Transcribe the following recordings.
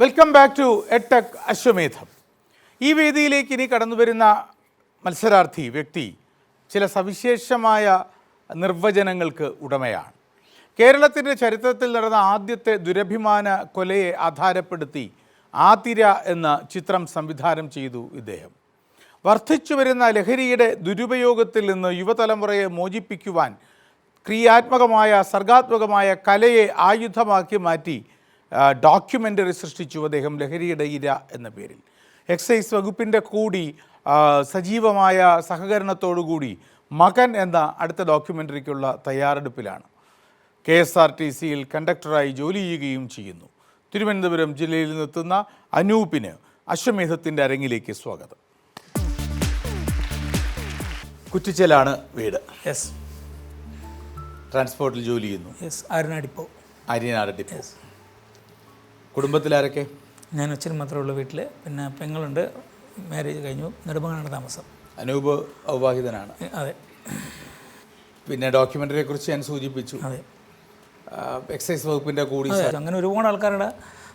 Welcome back to എടെക് അശ്വമേധം ഈ വേദിയിലേക്ക് ഇനി കടന്നു വരുന്ന മത്സരാർത്ഥി വ്യക്തി ചില സവിശേഷമായ നിർവചനങ്ങൾക്ക് ഉടമയാണ്. കേരളത്തിന്റെ ചരിത്രത്തിൽ നടന്ന ആദ്യത്തെ ദുരഭിമാന കൊലയെ ആധാരപ്പെടുത്തി ആതിര എന്ന ചിത്രം സംവിധാനം ചെയ്തു ഇദ്ദേഹം. വർദ്ധിച്ചു വരുന്ന ലഹരിയുടെ ദുരുപയോഗത്തിൽ നിന്ന് യുവതലമുറയെ മോചിപ്പിക്കുവാൻ ക്രിയാത്മകമായ സർഗാത്മകമായ കലയെ ആയുധമാക്കി മാറ്റി ഡോക്യുമെന്ററി സൃഷ്ടിച്ചു അദ്ദേഹം ലഹരിയുടെ ഇര എന്ന പേരിൽ. എക്സൈസ് വകുപ്പിന്റെ കൂടി സജീവമായ സഹകരണത്തോടുകൂടി മകൻ എന്ന അടുത്ത ഡോക്യുമെന്ററിക്കുള്ള തയ്യാറെടുപ്പിലാണ്. കെ എസ് ആർ ടി സിയിൽ കണ്ടക്ടറായി ജോലി ചെയ്യുകയും ചെയ്യുന്നു. തിരുവനന്തപുരം ജില്ലയിൽ നിന്നെത്തുന്ന അനൂപിന് അശ്വമേധത്തിന്റെ അരങ്ങിലേക്ക് സ്വാഗതം. കുറ്റിച്ചലാണ് വീട്. യെസ് ട്രാൻസ്പോർട്ടിൽ ജോലി ചെയ്യുന്നു. യെസ് ആരനാടിപ്പോ ആര്യനാട് ഡിപ്പോ. കുടുംബത്തിലാരൊക്കെ? ഞാൻ അച്ഛൻ മാത്രമേ ഉള്ളൂ വീട്ടിൽ പിന്നെ പെങ്ങളുണ്ട്. മാരേജ് കഴിഞ്ഞു. നെടുമങ്ങാണ് താമസം. അനൂപ് ഔവാഹിതനാണ് അതെ. പിന്നെ ഡോക്യുമെന്ററിയെ കുറിച്ച് ഞാൻ സൂചിപ്പിച്ചു. അതെ. എക്സൈസ് വകുപ്പിന്റെ കൂടി അങ്ങനെ ഒരുപാട് ആൾക്കാരുടെ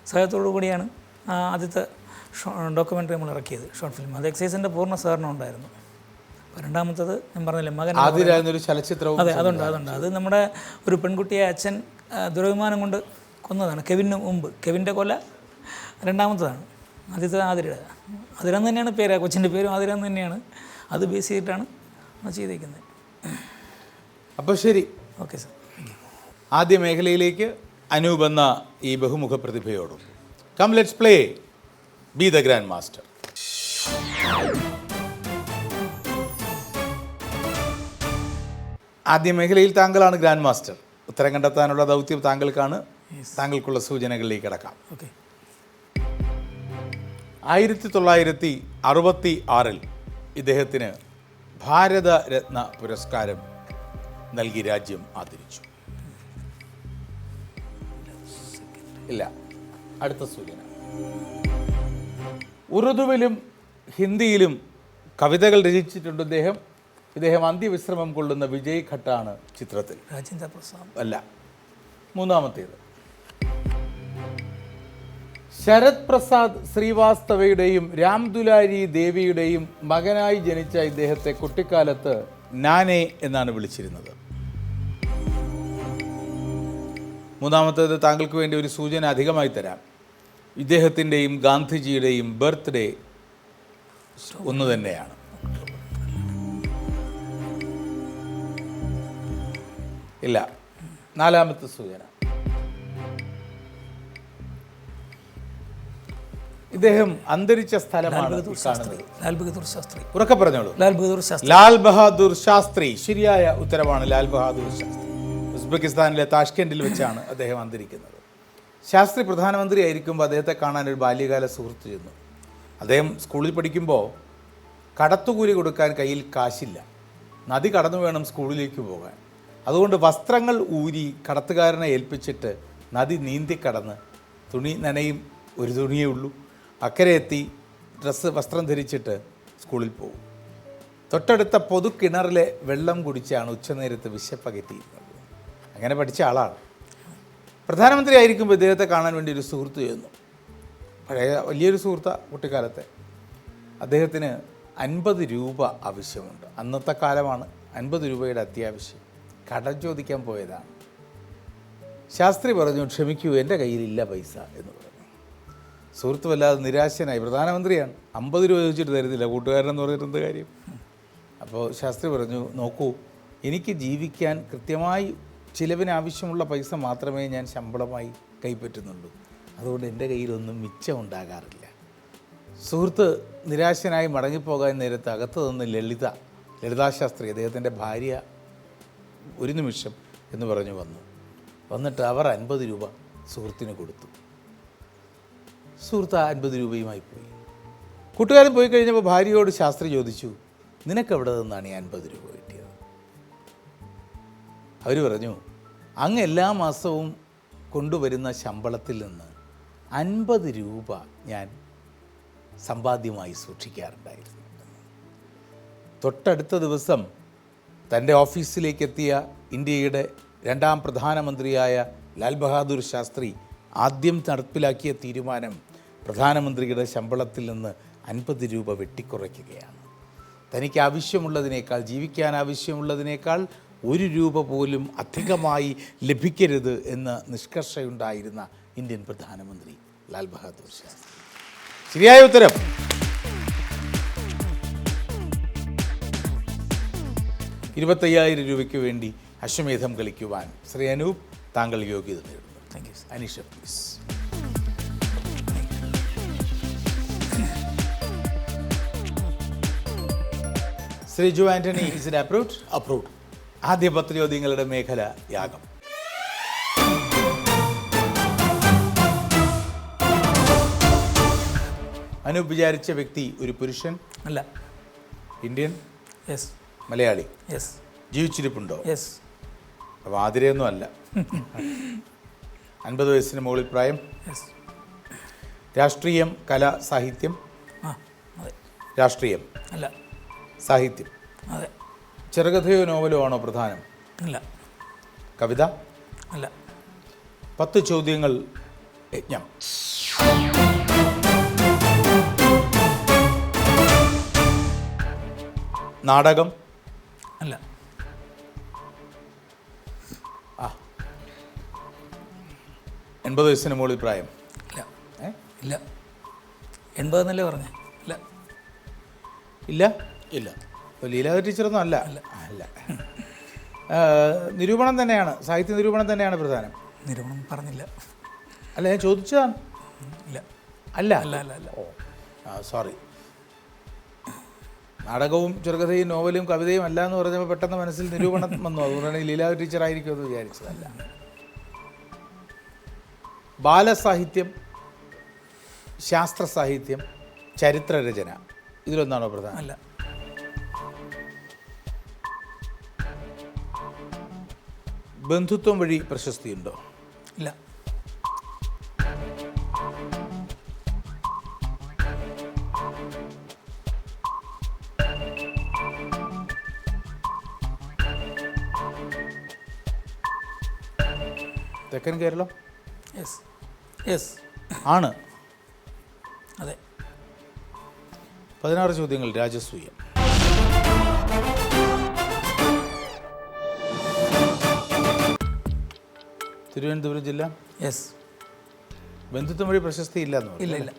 സഹായത്തോടു കൂടിയാണ് ആദ്യത്തെ ഡോക്യുമെന്ററി നമ്മൾ ഇറക്കിയത് ഷോർട്ട് ഫിലിം. അത് എക്സൈസിന്റെ പൂർണ സഹകരണം ഉണ്ടായിരുന്നു. രണ്ടാമത്തത് ഞാൻ പറഞ്ഞില്ലേ മകൻ. ആദ്യമായിരുന്നൊരു ചലച്ചിത്രവും അതെ അതുണ്ട് അതുണ്ട്. അത് നമ്മുടെ ഒരു പെൺകുട്ടിയെ അച്ഛൻ ദുരഭിമാനം കൊണ്ട് കൊന്നതാണ് കെവിന് മുമ്പ്. കെവിന്റെ കൊല രണ്ടാമത്തതാണ്. ആദ്യത്തെ ആതിരയുടെ. അതിരെന്ന് തന്നെയാണ് പേര്. ആ കൊച്ചിന്റെ പേരും ആതിരം തന്നെയാണ്. അത് ബേസ് ചെയ്തിട്ടാണ് ചെയ്തേക്കുന്നത്. അപ്പോൾ ശരി. ഓക്കെ സാർ ആദ്യ മേഖലയിലേക്ക് അനൂപ് എന്ന ഈ ബഹുമുഖ പ്രതിഭയോടും. Come let's play be the grand master ആദ്യ മേഖലയിൽ താങ്കളാണ് ഗ്രാൻഡ് മാസ്റ്റർ ഉത്തരം കണ്ടെത്താനുള്ള ദൗത്യം താങ്കൾക്കാണ്. താങ്കൾക്കുള്ള സൂചനകളിലേക്ക് കിടക്കാം. ഓക്കെ ആയിരത്തി തൊള്ളായിരത്തി അറുപത്തി ആറിൽ ഇദ്ദേഹത്തിന് ഭാരതരത്ന പുരസ്കാരം നൽകി രാജ്യം ആദരിച്ചു. ഇല്ല അടുത്ത സൂചന. ഉറുദുവിലും ഹിന്ദിയിലും കവിതകൾ രചിച്ചിട്ടുണ്ട് ഇദ്ദേഹം. ഇദ്ദേഹം അന്ത്യവിശ്രമം കൊള്ളുന്ന വിജയ് ഘട്ടാണ് ചിത്രത്തിൽ. രാജേന്ദ്ര പ്രസാദ്. അല്ല മൂന്നാമത്തേത്. ശരത് പ്രസാദ് ശ്രീവാസ്തവയുടെയും രാംദുലാരി ദേവിയുടെയും മകനായി ജനിച്ച ഇദ്ദേഹത്തെ കുട്ടിക്കാലത്ത് നാനെ എന്നാണ് വിളിച്ചിരുന്നത്. മൂന്നാമത്തേത് താങ്കൾക്ക് വേണ്ടി ഒരു സൂചന അധികമായി തരാം. ഇദ്ദേഹത്തിന്റെയും ഗാന്ധിജിയുടെയും ബർത്ത്ഡേ ഒന്ന് തന്നെയാണ്. ഇല്ല നാലാമത്തെ സൂചന. ഇദ്ദേഹം അന്തരിച്ച സ്ഥലമാണ് ലാൽ ബഹദൂർ ശാസ്ത്രി. ഉറക്കെ പറഞ്ഞോളൂ. ലാൽ ബഹദൂർ ശാസ്ത്രി. ലാൽ ബഹാദൂർ ശാസ്ത്രി ശരിയായ ഉത്തരവാണ് ലാൽ ബഹാദൂർ ശാസ്ത്രി. ഉസ്ബെക്കിസ്ഥാനിലെ താഷ്കെൻഡിൽ വെച്ചാണ് അദ്ദേഹം അന്തരിക്കുന്നത്. ശാസ്ത്രി പ്രധാനമന്ത്രി ആയിരിക്കുമ്പോൾ അദ്ദേഹത്തെ കാണാൻ ഒരു ബാല്യകാല സുഹൃത്ത് ചെന്നു. അദ്ദേഹം സ്കൂളിൽ പഠിക്കുമ്പോൾ കടത്തുകൂലി കൊടുക്കാൻ കയ്യിൽ കാശില്ല. നദി കടന്നു വേണം സ്കൂളിലേക്ക് പോകാൻ. അതുകൊണ്ട് വസ്ത്രങ്ങൾ ഊരി കടത്തുകാരനെ ഏൽപ്പിച്ചിട്ട് നദി നീന്തി കടന്ന് തുണി നനയും ഒരു തുണിയേ ഉള്ളൂ. അക്കരെ എത്തി ഡ്രസ്സ് വസ്ത്രം ധരിച്ചിട്ട് സ്കൂളിൽ പോകും തൊട്ടടുത്ത പൊതുക്കിണറിലെ വെള്ളം കുടിച്ചാണ് ഉച്ചനേരത്ത് വിശപ്പകറ്റിയിരുന്നത്. അങ്ങനെ പഠിച്ച ആളാണ്. പ്രധാനമന്ത്രി ആയിരിക്കുമ്പോൾ ഇദ്ദേഹത്തെ കാണാൻ വേണ്ടി ഒരു സുഹൃത്ത് ചെയ്യുന്നു പഴയ വലിയൊരു സുഹൃത്ത കുട്ടിക്കാലത്തെ. അദ്ദേഹത്തിന് അൻപത് രൂപ ആവശ്യമുണ്ട്. അന്നത്തെ കാലമാണ് അൻപത് രൂപയുടെ അത്യാവശ്യം. കടം ചോദിക്കാൻ പോയതാണ്. ശാസ്ത്രി പറഞ്ഞു ക്ഷമിക്കൂ എന്റെ കയ്യിലില്ല പൈസ എന്ന് പറഞ്ഞു. സുഹൃത്ത് വല്ലാതെ നിരാശനായി. പ്രധാനമന്ത്രിയാണ്. അമ്പത് രൂപ ചോദിച്ചിട്ട് തരുന്നില്ല. കൂട്ടുകാരനെന്ന് പറഞ്ഞിട്ട് എന്ത് കാര്യം? അപ്പോൾ ശാസ്ത്രി പറഞ്ഞു നോക്കൂ എനിക്ക് ജീവിക്കാൻ കൃത്യമായി ചിലവിന് ആവശ്യമുള്ള പൈസ മാത്രമേ ഞാൻ ശമ്പളമായി കൈപ്പറ്റുന്നുള്ളൂ. അതുകൊണ്ട് എന്റെ കയ്യിലൊന്നും മിച്ചം ഉണ്ടാകാറില്ല. സുഹൃത്ത് നിരാശനായി മടങ്ങിപ്പോകാൻ നേരത്ത് അകത്ത് നിന്ന് ലളിത ലളിതാശാസ്ത്രി അദ്ദേഹത്തിന്റെ ഭാര്യ ഒരു നിമിഷം എന്ന് പറഞ്ഞു വന്നു. വന്നിട്ട് അവർ അൻപത് രൂപ സുഹൃത്തിന് കൊടുത്തു. സുഹൃത്ത് അൻപത് രൂപയുമായി പോയി. കൂട്ടുകാരൻ പോയി കഴിഞ്ഞപ്പോൾ ഭാര്യയോട് ശാസ്ത്രി ചോദിച്ചു നിനക്ക് എവിടെ നിന്നാണ് ഈ അൻപത് രൂപ കിട്ടിയത്? അവർ പറഞ്ഞു അങ്ങ് എല്ലാ മാസവും കൊണ്ടുവരുന്ന ശമ്പളത്തിൽ നിന്ന് അൻപത് രൂപ ഞാൻ സമ്പാദ്യമായി സൂക്ഷിക്കാറുണ്ടായിരുന്നു. തൊട്ടടുത്ത ദിവസം തന്റെ ഓഫീസിലേക്കെത്തിയ ഇന്ത്യയുടെ രണ്ടാം പ്രധാനമന്ത്രിയായ ലാൽ ബഹാദൂർ ശാസ്ത്രി ആദ്യം നടപ്പിലാക്കിയ തീരുമാനം പ്രധാനമന്ത്രിയുടെ ശമ്പളത്തിൽ നിന്ന് അൻപത് രൂപ വെട്ടിക്കുറയ്ക്കുകയാണ്. തനിക്ക് ആവശ്യമുള്ളതിനേക്കാൾ ജീവിക്കാൻ ആവശ്യമുള്ളതിനേക്കാൾ ഒരു രൂപ പോലും അധികമായി ലഭിക്കരുത് എന്ന് നിഷ്കർഷയുണ്ടായിരുന്ന ഇന്ത്യൻ പ്രധാനമന്ത്രി ലാൽ ബഹാദൂർ ശാസ്ത്രി ശരിയായ ഉത്തരം. ഇരുപത്തയ്യായിരം രൂപയ്ക്ക് വേണ്ടി അശ്വമേധം കളിക്കുവാൻ ശ്രീ അനൂപ് താങ്കൾ യോഗ്യത നേടുന്നു. Thank you Aneesha please Sreeju Antony is it approved approved ആദ്യ പത്ത് ചോദ്യങ്ങളുടെ മേഖല യാഗം. അനൂപ് വിചാരിച്ച വ്യക്തി ഒരു പുരുഷൻ? അല്ല. ഇന്ത്യൻ? യെസ് മലയാളി? യെസ് ജീവിച്ചിരിപ്പുണ്ടോ? യെസ് അപ്പോൾ ആതിരയൊന്നും അല്ല. അൻപത് വയസ്സിന് മുകളിൽ പ്രായം. രാഷ്ട്രീയം കല സാഹിത്യം. രാഷ്ട്രീയം. അല്ല. സാഹിത്യം. അതെ. ചെറുകഥയോ നോവലോ ആണോ പ്രധാനം? അല്ല കവിത? അല്ല പത്ത് ചോദ്യങ്ങൾ യജ്ഞം. നാടകം? അല്ല. എൺപത് വയസ്സിന് മുകളിൽ പ്രായം? ഇല്ല. ഇല്ല. എൺപതെന്നല്ലേ പറഞ്ഞേ? ഇല്ല. ഇല്ല? ഇല്ല. ലീലാവതി ടീച്ചറൊന്നും അല്ല. അല്ല. അല്ല നിരൂപണം തന്നെയാണ് സാഹിത്യ നിരൂപണം തന്നെയാണ് പ്രധാനം. നിരൂപണം പറഞ്ഞില്ല. അല്ല ഞാൻ ചോദിച്ചതാണ് ഇല്ല. അല്ല? അല്ല അല്ല അല്ല. ഓ ആ സോറി നാടകവും ചെറുകഥയും നോവലും കവിതയും അല്ല എന്ന് പറഞ്ഞപ്പോൾ പെട്ടെന്ന് മനസ്സിൽ നിരൂപണം വന്നു. അതുകൊണ്ടാണ് ലീലാവതി ടീച്ചർ ആയിരിക്കും എന്ന് വിചാരിച്ചതല്ല ബാലസാഹിത്യം ശാസ്ത്ര സാഹിത്യം ചരിത്രരചന ഇതിലൊന്നാണോ പ്രധാനം? അല്ല. ബന്ധുത്വം വഴി പ്രശസ്തിയുണ്ടോ? ഇല്ല. തെക്കൻ കേരളം? യെസ് യെസ് ആണ്. അതെ. പതിനാറ് ചോദ്യങ്ങൾ രാജസൂയം തിരുവനന്തപുരം ജില്ല? യെസ് ബന്ധുത്വം വഴി പ്രശസ്തി ഇല്ല എന്ന് ഇല്ല. ഇല്ല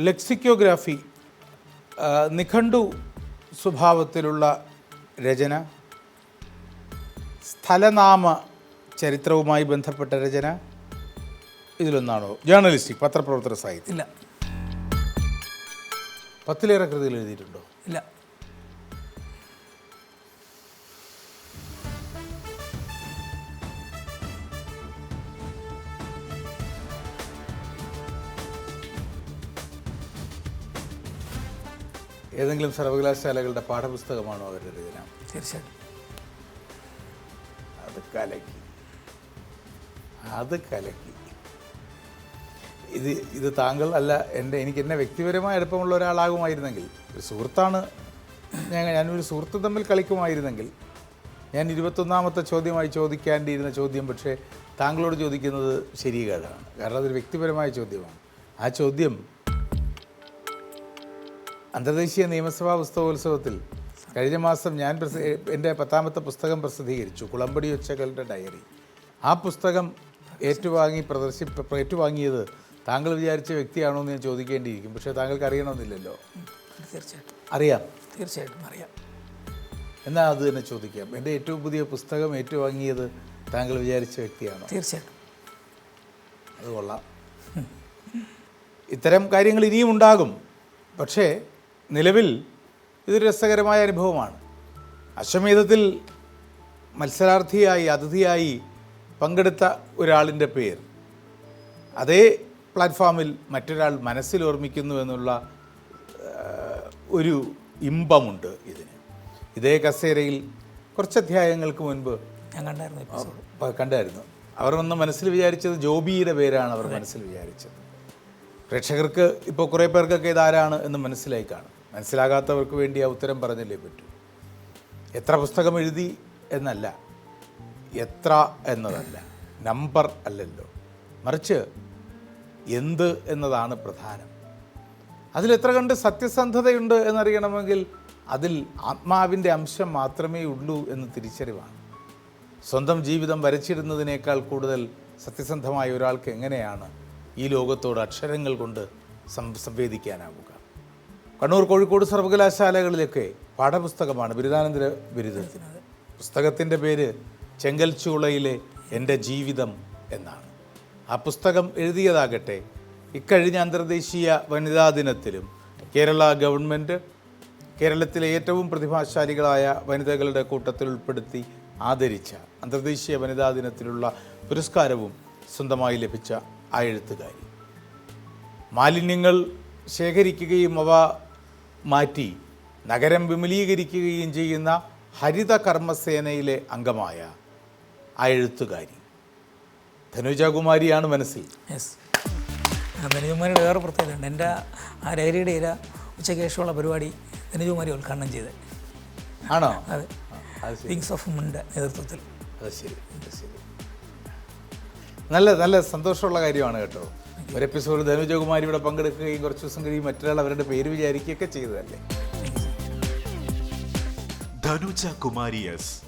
ലെക്സിക്കോഗ്രാഫി നിഘണ്ടു സ്വഭാവത്തിലുള്ള രചന സ്ഥലനാമ ചരിത്രവുമായി ബന്ധപ്പെട്ട രചന ഇതിലൊന്നാണോ? ജേർണലിസ്റ്റിക് പത്രപ്രവർത്തന സാഹിത്യം. ഇല്ല. പത്തിലേറെ കൃതികൾ എഴുതിയിട്ടുണ്ടോ? ഇല്ല. ഏതെങ്കിലും സർവകലാശാലകളുടെ പാഠപുസ്തകമാണോ അവരുടെ രചന? തീർച്ചയായിട്ടും. അത് കലക്കി. അത് കലക്കി. ഇത് ഇത് താങ്കൾ അല്ല എന്റെ എനിക്ക് എന്നെ വ്യക്തിപരമായ അടുപ്പമുള്ള ഒരാളാകുമായിരുന്നെങ്കിൽ ഒരു സുഹൃത്താണ് ഞാൻ ഞാനൊരു സുഹൃത്ത് തമ്മിൽ കളിക്കുമായിരുന്നെങ്കിൽ ഞാൻ ഇരുപത്തൊന്നാമത്തെ ചോദ്യമായി ചോദിക്കേണ്ടിയിരുന്ന ചോദ്യം പക്ഷേ താങ്കളോട് ചോദിക്കുന്നത് ശരികേടാണ്. കാരണം അതൊരു വ്യക്തിപരമായ ചോദ്യമാണ്. ആ ചോദ്യം അന്തർദേശീയ നിയമസഭാ പുസ്തകോത്സവത്തിൽ കഴിഞ്ഞ മാസം ഞാൻ പ്രസ എന്റെ പത്താമത്തെ പുസ്തകം പ്രസിദ്ധീകരിച്ചു കുളമ്പടി ഒച്ചകളുടെ ഡയറി. ആ പുസ്തകം ഏറ്റുവാങ്ങി പ്രദർശിപ്പ ഏറ്റുവാങ്ങിയത് താങ്കൾ വിചാരിച്ച വ്യക്തിയാണോ എന്ന് ഞാൻ ചോദിക്കേണ്ടിയിരിക്കും. പക്ഷേ താങ്കൾക്ക് അറിയണമെന്നില്ലല്ലോ. തീർച്ചയായിട്ടും. അറിയാം. തീർച്ചയായിട്ടും അറിയാം. എന്നാൽ അത് തന്നെ ചോദിക്കാം. എന്റെ ഏറ്റവും പുതിയ പുസ്തകം ഏറ്റുവാങ്ങിയത് താങ്കൾ വിചാരിച്ച വ്യക്തിയാണോ? തീർച്ചയായിട്ടും. അത് കൊള്ളാം. ഇത്തരം കാര്യങ്ങൾ ഇനിയും ഉണ്ടാകും. പക്ഷേ നിലവിൽ ഇതൊരു രസകരമായ അനുഭവമാണ്. അശ്വമേധത്തിൽ മത്സരാർത്ഥിയായി അതിഥിയായി പങ്കെടുത്ത ഒരാളിന്റെ പേര്. അതേ പ്ലാറ്റ്ഫോമിൽ മറ്റൊരാൾ മനസ്സിൽ ഓർമ്മിക്കുന്നു എന്നുള്ള ഒരു ഇമ്പമുണ്ട് ഇതിന്. ഇതേ കസേരയിൽ കുറച്ച് അധ്യായങ്ങൾക്ക് മുൻപ് ഞാൻ കണ്ടായിരുന്നു കണ്ടായിരുന്നു. അവർ വന്ന് മനസ്സിൽ വിചാരിച്ചത് ജോബിയുടെ പേരാണ് അവർ മനസ്സിൽ വിചാരിച്ചത്. പ്രേക്ഷകർക്ക് ഇപ്പോൾ കുറേ പേർക്കൊക്കെ ഇതാരാണ് എന്ന് മനസ്സിലായി കാണും. മനസ്സിലാകാത്തവർക്ക് വേണ്ടി ആ ഉത്തരം പറഞ്ഞല്ലേ പറ്റൂ. എത്ര പുസ്തകം എഴുതി എന്നല്ല. എത്ര എന്നതല്ല. നമ്പർ അല്ലല്ലോ. മറിച്ച് എന്ത് എന്നതാണ് പ്രധാനം. അതിൽ എത്ര കണ്ട് സത്യസന്ധതയുണ്ട് എന്നറിയണമെങ്കിൽ അതിൽ ആത്മാവിന്റെ അംശം മാത്രമേ ഉള്ളൂ എന്ന് തിരിച്ചറിവാണ്. സ്വന്തം ജീവിതം വരച്ചിടുന്നതിനേക്കാൾ കൂടുതൽ സത്യസന്ധമായ ഒരാൾക്ക് എങ്ങനെയാണ് ഈ ലോകത്തോട് അക്ഷരങ്ങൾ കൊണ്ട് സം സംവേദിക്കാനാവുക? കണ്ണൂർ കോഴിക്കോട് സർവകലാശാലകളിലൊക്കെ പാഠപുസ്തകമാണ് ബിരുദാനന്തര ബിരുദത്തിന് പുസ്തകത്തിന്റെ പേര് ചെങ്കൽ ചൂളയിലെ എന്റെ ജീവിതം എന്നാണ്. ആ പുസ്തകം എഴുതിയതാകട്ടെ ഇക്കഴിഞ്ഞ അന്തർദേശീയ വനിതാ ദിനത്തിലും കേരള ഗവൺമെന്റ് കേരളത്തിലെ ഏറ്റവും പ്രതിഭാശാലികളായ വനിതകളുടെ കൂട്ടത്തിൽ ഉൾപ്പെടുത്തി ആദരിച്ച അന്തർദേശീയ വനിതാ ദിനത്തിലുള്ള പുരസ്കാരവും സ്വന്തമായി ലഭിച്ച ആ എഴുത്തുകാരി. മാലിന്യങ്ങൾ ശേഖരിക്കുകയും അവ മാറ്റി നഗരം വിമലീകരിക്കുകയും ചെയ്യുന്ന ഹരിത കർമ്മസേനയിലെ അംഗമായ ആ എഴുത്തുകാരി. ധനുജകുമാരിയാണ് മനസ്സിൽ. യെസ് ധനുജകുമാരിയുടെ വേറെ പ്രത്യേകതയുണ്ട്. എന്റെ ആ ലഹരിയുടെ ഇര ഉച്ചയ്ക്ക് ശേഷമുള്ള പരിപാടി ധനുജകുമാരി ഉദ്ഘാടനം ചെയ്ത്. ആണോ? അതെ. അത് ശരി. വിങ്സ് ഓഫ് മുണ്ട് നേതൃത്വത്തിൽ. അത് ശരി അത് ശരി. നല്ല നല്ല സന്തോഷമുള്ള കാര്യമാണ് കേട്ടോ. ഒരു എപ്പിസോഡ് ധനുജകുമാരി ഇവിടെ പങ്കെടുക്കുകയും കുറച്ച് ദിവസം കഴിയും മറ്റൊരാൾ അവരുടെ പേര് വിചാരിക്കുകയൊക്കെ ചെയ്തതല്ലേ? ധനുജ കുമാരി എസ്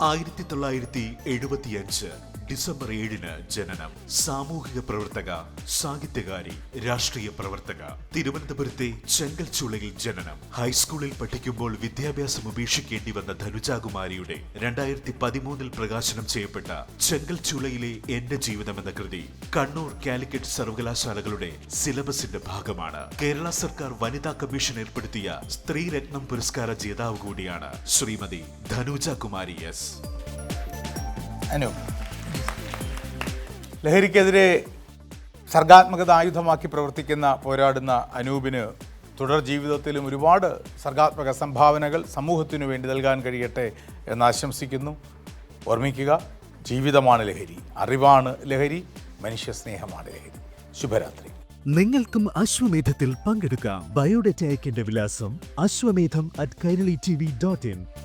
ആയിരത്തി തൊള്ളായിരത്തി എഴുപത്തിയഞ്ച് ഡിസംബർ ഏഴിന് ജനനം. സാമൂഹിക പ്രവർത്തക സാഹിത്യകാരി രാഷ്ട്രീയ പ്രവർത്തക. തിരുവനന്തപുരത്തെ ചെങ്കൽച്ചുളയിൽ ജനനം. ഹൈസ്കൂളിൽ പഠിക്കുമ്പോൾ വിദ്യാഭ്യാസം ഉപേക്ഷിക്കേണ്ടി വന്ന ധനുജാകുമാരിയുടെ രണ്ടായിരത്തി പതിമൂന്നിൽ പ്രകാശനം ചെയ്യപ്പെട്ട ചെങ്കൽച്ചുളയിലെ എന്റെ ജീവിതം എന്ന കൃതി കണ്ണൂർ കാലിക്കറ്റ് സർവകലാശാലകളുടെ സിലബസിന്റെ ഭാഗമാണ്. കേരള സർക്കാർ വനിതാ കമ്മീഷൻ ഏർപ്പെടുത്തിയ സ്ത്രീരത്നം പുരസ്കാര ജേതാവ് കൂടിയാണ് ശ്രീമതി ധനുജ കുമാരി എസ്. അനു ലഹരിക്കെതിരെ സർഗാത്മകത ആയുധമാക്കി പ്രവർത്തിക്കുന്ന പോരാടുന്ന അനൂപിന് തുടർ ജീവിതത്തിലും ഒരുപാട് സർഗാത്മക സംഭാവനകൾ സമൂഹത്തിനു വേണ്ടി നൽകാൻ കഴിയട്ടെ എന്ന് ആശംസിക്കുന്നു. ഓർമ്മിക്കുക ജീവിതമാണ് ലഹരി അറിവാണ് ലഹരി മനുഷ്യ സ്നേഹമാണ് ലഹരി. ശുഭരാത്രി. നിങ്ങൾക്കും അശ്വമേധത്തിൽ പങ്കെടുക്കാം. ബയോഡേറ്റ വിലാസം Ashwamedham at Kairali T V dot in.